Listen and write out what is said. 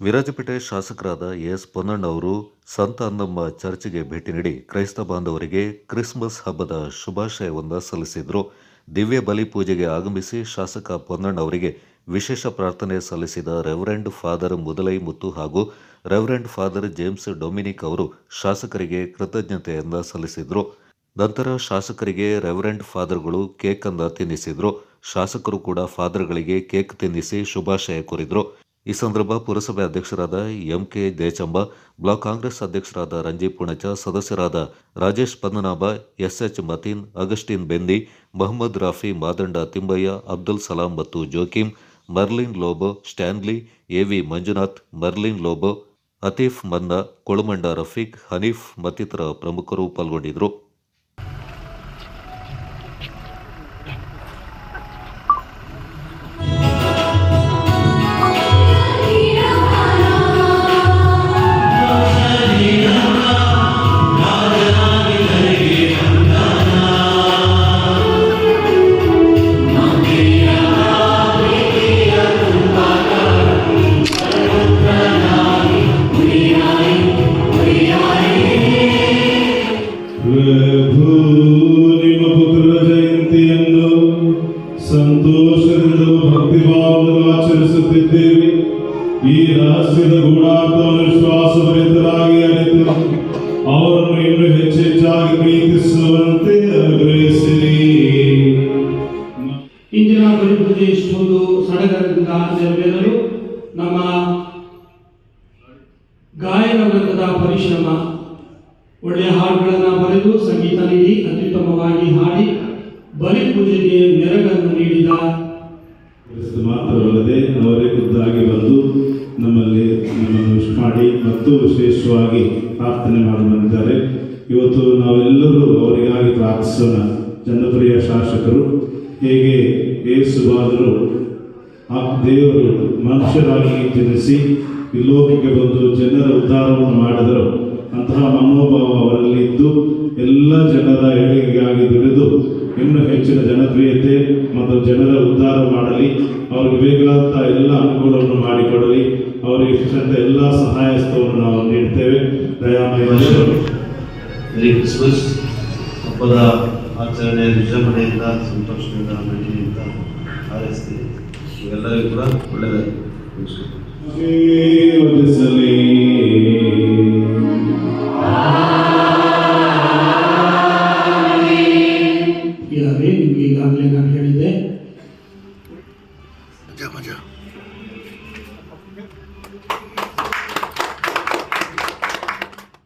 ವಿರಾಜಪೇಟೆ ಶಾಸಕರಾದ ಎಸ್. ಪೊನ್ನಣ್ಣ ಅವರು ಸಂತ ಅಂದಮ್ಮ ಚರ್ಚ್ಗೆ ಭೇಟಿ ನೀಡಿ ಕ್ರೈಸ್ತ ಬಾಂಧವರಿಗೆ ಕ್ರಿಸ್ಮಸ್ ಹಬ್ಬದ ಶುಭಾಶಯವನ್ನು ಸಲ್ಲಿಸಿದರು. ದಿವ್ಯ ಬಲಿ ಪೂಜೆಗೆ ಆಗಮಿಸಿ ಶಾಸಕ ಪೊನ್ನಣ್ಣ ಅವರಿಗೆ ವಿಶೇಷ ಪ್ರಾರ್ಥನೆ ಸಲ್ಲಿಸಿದ ರೆವರೆಂಡ್ ಫಾದರ್ ಮುದಲೈ ಮುತ್ತು ಹಾಗೂ ರೆವರೆಂಡ್ ಫಾದರ್ ಜೇಮ್ಸ್ ಡೊಮಿನಿಕ್ ಅವರು ಶಾಸಕರಿಗೆ ಕೃತಜ್ಞತೆಯನ್ನು ಸಲ್ಲಿಸಿದರು. ನಂತರ ಶಾಸಕರಿಗೆ ರೆವರೆಂಡ್ ಫಾದರ್ಗಳು ಕೇಕ್ ತಿನ್ನಿಸಿದರು ತಿನ್ನಿಸಿದ್ರು. ಶಾಸಕರು ಕೂಡ ಫಾದರ್ಗಳಿಗೆ ಕೇಕ್ ತಿನ್ನಿಸಿ ಶುಭಾಶಯ ಕೋರಿದ್ರು. ಈ ಸಂದರ್ಭ ಪುರಸಭೆ ಅಧ್ಯಕ್ಷರಾದ ಎಂಕೆ ದೇಚಂಬ ಬ್ಲಾಕ್ ಕಾಂಗ್ರೆಸ್ ಅಧ್ಯಕ್ಷರಾದ ರಂಜೀಪ್ ಪುಣಚ, ಸದಸ್ಯರಾದ Rajesh Padmanabha, S H Mateen, Augustine Bendi, Mohammed Rafi, Madanda Thimbaiah, Abdul Salam ಮತ್ತು Joachim, Merlin Lobo, Stanley A V Manjunath, Merlin Lobo, Atif Manna, Kolumanda Rafiq, Hanif ಮತ್ತಿತರ ಪ್ರಮುಖರು ಪಾಲ್ಗೊಂಡಿದ್ದರು. ಪ್ರಭು ನಿಮ್ಮ ಪುತ್ರರ ಜಯಂತಿಯನ್ನು ಸಂತೋಷದಿಂದ ಭಕ್ತಿಭಾವದಿಂದ ಆಚರಿಸುತ್ತಿದ್ದೇವೆ. ಈ ರಹಸ್ಯದ ಗುಣಾರ್ಥವನ್ನು ವಿಶ್ವಾಸಭರಿತರಾಗಿ ಅರಿತು ಅವರನ್ನು ಇನ್ನೂ ಹೆಚ್ಚೆಚ್ಚಾಗಿ ಪ್ರೀತಿಸುವಂತೆ ಅನುಗ್ರಹಿಸಿರಿ. ಇಂದಿನ ಬಲಿಪೂಜೆ ಇಷ್ಟೊಂದು ಸಡಗರದಿಂದ ನೆರವೇರಲು ನಮ್ಮ ಗಾಯನ ವೃತ್ತದ ಪರಿಶ್ರಮ, ಒಳ್ಳೆಯ ಹಾಡುಗಳನ್ನು ಬರೆದು ಸಂಗೀತ ನೀಡಿ ಅತ್ಯುತ್ತಮವಾಗಿ ಹಾಡಿ ಬಲಿಪೂಜೆಗೆ ಮೆರಗನ್ನು ನೀಡಿದ. ಮಾತ್ರವಲ್ಲದೆ ಅವರೇ ಖುದ್ದಾಗಿ ಬಂದು ನಮ್ಮಲ್ಲಿ ನಮ್ಮನ್ನು ವಿಶ್ ಮಾಡಿ ಮತ್ತು ವಿಶೇಷವಾಗಿ ಪ್ರಾರ್ಥನೆ ಮಾಡಿ ಬಂದಿದ್ದಾರೆ ಇವತ್ತು ನಾವೆಲ್ಲರೂ ಅವರಿಗಾಗಿ ಪ್ರಾರ್ಥಿಸೋಣ. ಜನಪ್ರಿಯ ಶಾಸಕರು, ಹೇಗೆ ಏಸುವಾದರು ಆ ದೇವರು ಮನುಷ್ಯರಾಗಿ ಜನಿಸಿ ಈ ಲೋಕಕ್ಕೆ ಬಂದು ಜನರ ಉದ್ಧಾರವನ್ನು ಇನ್ನೂ ಹೆಚ್ಚಿನ ಜನಪ್ರಿಯತೆ ಮತ್ತು ಜನರ ಉದ್ಧಾರ ಮಾಡಲಿ ಅವರಿಗೆ ಬೇಕಾದಂಥ ಎಲ್ಲ ಅನುಕೂಲವನ್ನು ಮಾಡಿಕೊಡಲಿ ಅವರಿಗೆ ಇಷ್ಟಂತ ಎಲ್ಲ ಸಹಾಯಸ್ಥವನ್ನು ನಾವು ನೀಡ್ತೇವೆ. ದಯಾಮಯ ಕ್ರಿಸ್ಮಸ್ ಹಬ್ಬದ ಆಚರಣೆ ವಿಜೃಂಭಣೆಯಿಂದ ಸಂತೋಷದಿಂದ ನಂಬಿಕೆಯಿಂದ ಹಾರೈಸ್ತೀವಿ ಇವೆಲ್ಲರಿಗೂ ಕೂಡ ಒಳ್ಳೆಯದಾಗಿ ಇದ್ದಾವೆ ನಿಮಗೆ ಈಗಾಗಲೇ ನಾನು ಹೇಳಿದ್ದೆ.